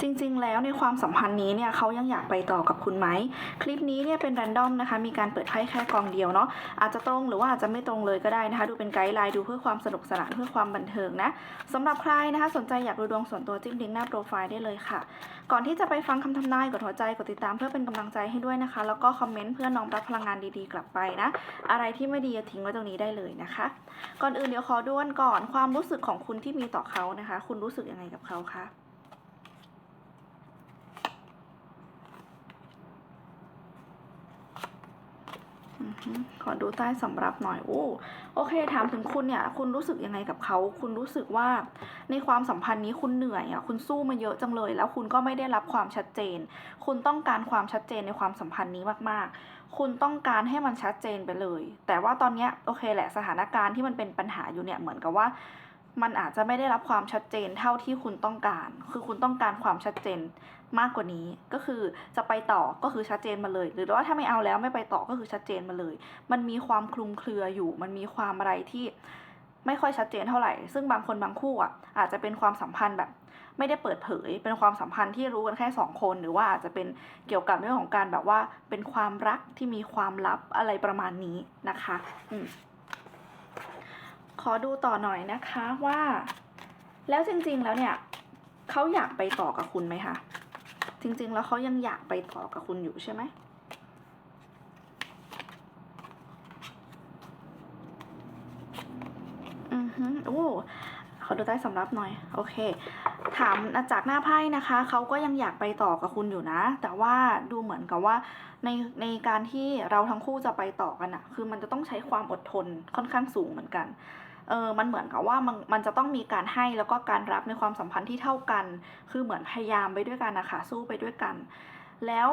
จริงๆ แล้วในความสัมพันธ์นี้เนี่ยเขายังอยากไปต่อกับคุณไหม คลิปนี้เนี่ยเป็นแรนดอมนะคะ มีการเปิดไพ่แค่กองเดียวเนาะอาจจะตรงหรือว่าอาจจะไม่ตรงเลยก็ได้นะคะ ดูเป็นไกด์ไลน์ดูเพื่อความสนุกสนานเพื่อความบันเทิงนะสำหรับใครนะคะ สนใจอยากดูดวงส่วนตัวจิ้มลิงก์หน้าโปรไฟล์ได้เลยค่ะ ก่อนที่จะไปฟังคำทำนายกดหัวใจกดติดตามเพื่อเป็นกำลังใจให้ด้วยนะคะ แล้วก็คอมเมนต์เพื่อน้อมรับพลังงานดีๆ กลับไปนะ อะไรที่ไม่ดีทิ้งไว้ตรงนี้ได้เลยนะคะ ก่อนอื่นเดี๋ยวขอด้วนก่อนความรู้สึกของคุณที่มีต่อเขานะคะ คุณรู้สึกยังไงกับเขาคะ อือฮึ ขอดูใต้สำรับหน่อยโอ้โอเค ถามถึงคุณเนี่ย คุณรู้สึกยังไงกับเขา คุณรู้สึกว่าในความสัมพันธ์นี้คุณเหนื่อยอะคุณสู้มาเยอะจังเลย แล้วคุณก็ไม่ได้รับความชัดเจน คุณต้องการความชัดเจนในความสัมพันธ์นี้มากๆ คุณต้องการให้มันชัดเจนไปเลย แต่ว่าตอนเนี้ยโอเคแหละสถานการณ์ที่มันเป็นปัญหาอยู่เนี่ยเหมือนกับว่า มันอาจจะไม่ได้รับความชัดเจนเท่าที่คุณต้องการ คือคุณต้องการความชัดเจนมากกว่านี้ ก็คือจะไปต่อก็คือชัดเจนมาเลย หรือว่าถ้าไม่เอาแล้วไม่ไปต่อก็คือชัดเจนมาเลย มันมีความคลุมเครืออยู่ มันมีความอะไรที่ไม่ค่อยชัดเจนเท่าไหร่ ซึ่งบางคนบางคู่อะอาจจะเป็นความสัมพันธ์แบบ ไม่ได้เปิดเผย เป็นความสัมพันธ์ที่รู้กันแค่สองคน หรือว่าอาจจะเป็นเกี่ยวกับเรื่องของการแบบว่าเป็นความรักที่มีความลับอะไรประมาณนี้นะคะ อืม ขอดูต่อหน่อยนะคะว่า แล้วจริงๆแล้วเนี่ยเขาอยากไปต่อกับคุณไหมคะจริงๆ แล้วเขายังอยากไปต่อกับคุณอยู่ใช่ไหมอือฮึโอ้ขอดูใต้สำรับหน่อย โอเค ถามจากหน้าไพ่นะคะ เขาก็ยังอยากไปต่อกับคุณอยู่นะ แต่ว่าดูเหมือนกับว่าในในการที่เราทั้งคู่จะไปต่อกันอะคือมันจะต้องใช้ความอดทนค่อนข้างสูงเหมือนกัน เออมันเหมือนกับว่ามันมันจะต้องมีการให้แล้วก็การรับในความสัมพันธ์ที่เท่ากัน คือเหมือนพยายามไปด้วยกันนะคะสู้ไปด้วยกัน แล้ว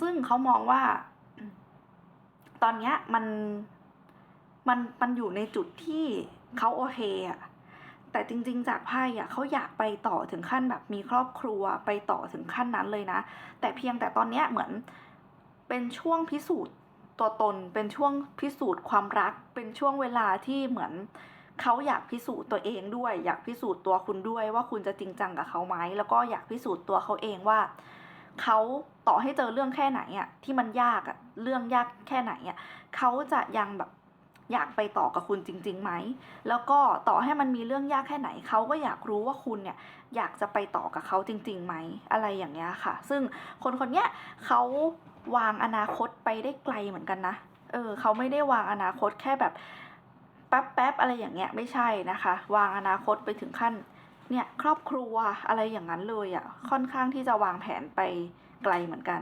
ซึ่งเขามองว่า ตอนเนี้ยมันมันมันอยู่ในจุดที่เขาโอเคอะแต่จริงๆ จากไพ่อะเขาอยากไปต่อถึงขั้นแบบมีครอบครัวไปต่อถึงขั้นนั้นเลยนะ แต่เพียงแต่ตอนเนี้ยเหมือนเป็นช่วงพิสูจน์ตัวตนเป็นช่วงพิสูจน์ความรัก เป็นช่วงเวลาที่เหมือน เขาอยากพิสูจน์ตัวเองด้วย อยากพิสูจน์ตัวคุณด้วยว่าคุณจะจริงจังกับเขาไหมแล้วก็อยากพิสูจน์ตัวเขาเองว่าเขาต่อให้เจอเรื่องแค่ไหนอะที่มันยากอะเรื่องยากแค่ไหนอะเขาจะยังแบบอยากไปต่อกับคุณจริงๆไหม แล้วก็ต่อให้มันมีเรื่องยากแค่ไหนเขาก็อยากรู้ว่าคุณเนี่ยอยากจะไปต่อกับเขาจริงๆไหมอะไรอย่างเงี้ยค่ะ ซึ่งคนคนเนี้ยเขาวางอนาคตไปได้ไกลเหมือนกันนะ เออเขาไม่ได้วางอนาคตแค่แบบ แป๊บๆอะไรอย่างเงี้ยไม่ใช่นะคะ วางอนาคตไปถึงขั้นเนี่ยครอบครัวอะไรอย่างนั้นเลยอะ่ะค่อนข้างที่จะวางแผนไปไกลเหมือนกัน